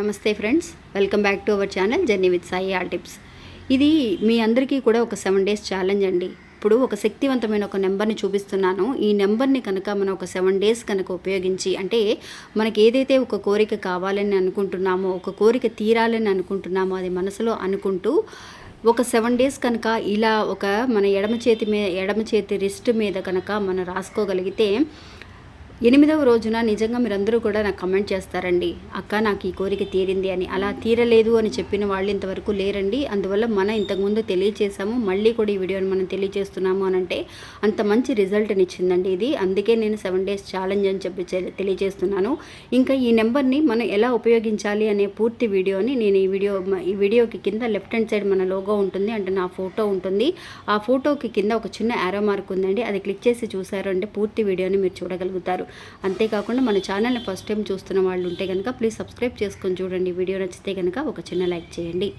నమస్తే friends welcome back to our channel journey with Sai all tips. ఇది మీ అందరికీ కూడా ఒక సెవెన్ డేస్ ఛాలెంజ్ అండి. ఇప్పుడు ఒక శక్తివంతమైన ఒక నెంబర్ని చూపిస్తున్నాను. ఈ నెంబర్ని కనుక మనం ఒక సెవెన్ డేస్ కనుక ఉపయోగించి అంటే మనకి ఏదైతే ఒక కోరిక కావాలని అనుకుంటున్నామో ఒక కోరిక తీరాలని అనుకుంటున్నామో అది మనసులో అనుకుంటూ ఒక సెవెన్ డేస్ కనుక ఇలా ఒక మన ఎడమ చేతి మీద ఎడమ చేతి రిస్ట్ మీద కనుక మనం రాసుకోగలిగితే ఎనిమిదవ రోజున నిజంగా మీరందరూ కూడా నాకు కమెంట్ చేస్తారండి. అక్క నాకు ఈ కోరిక తీరింది అని. అలా తీరలేదు అని చెప్పిన వాళ్ళు ఇంతవరకు లేరండి. అందువల్ల మనం ఇంతకుముందు తెలియచేసాము మళ్ళీ కూడా ఈ వీడియోని మనం తెలియజేస్తున్నాము అని అంటే అంత మంచి రిజల్ట్ని ఇచ్చిందండి ఇది. అందుకే నేను సెవెన్ డేస్ ఛాలెంజ్ అని చెప్పి తెలియజేస్తున్నాను ఇంకా ఈ నెంబర్ని మనం ఎలా ఉపయోగించాలి అనే పూర్తి వీడియోని నేను ఈ వీడియో ఈ వీడియోకి కింద లెఫ్ట్ హ్యాండ్ సైడ్ మన లోగో ఉంటుంది. అంటే నా ఫోటో ఉంటుంది. ఆ ఫోటోకి కింద ఒక చిన్న యారో మార్క్ ఉందండి. అది క్లిక్ చేసి చూసారు అంటే పూర్తి వీడియోని మీరు చూడగలుగుతారు. అంతేకాకుండా మన ఛానల్ని ఫస్ట్ టైం చూస్తున్న వాళ్ళు ఉంటే కనుక ప్లీజ్ సబ్స్క్రైబ్ చేసుకొని చూడండి. వీడియో నచ్చితే కనుక ఒక చిన్న లైక్ చేయండి.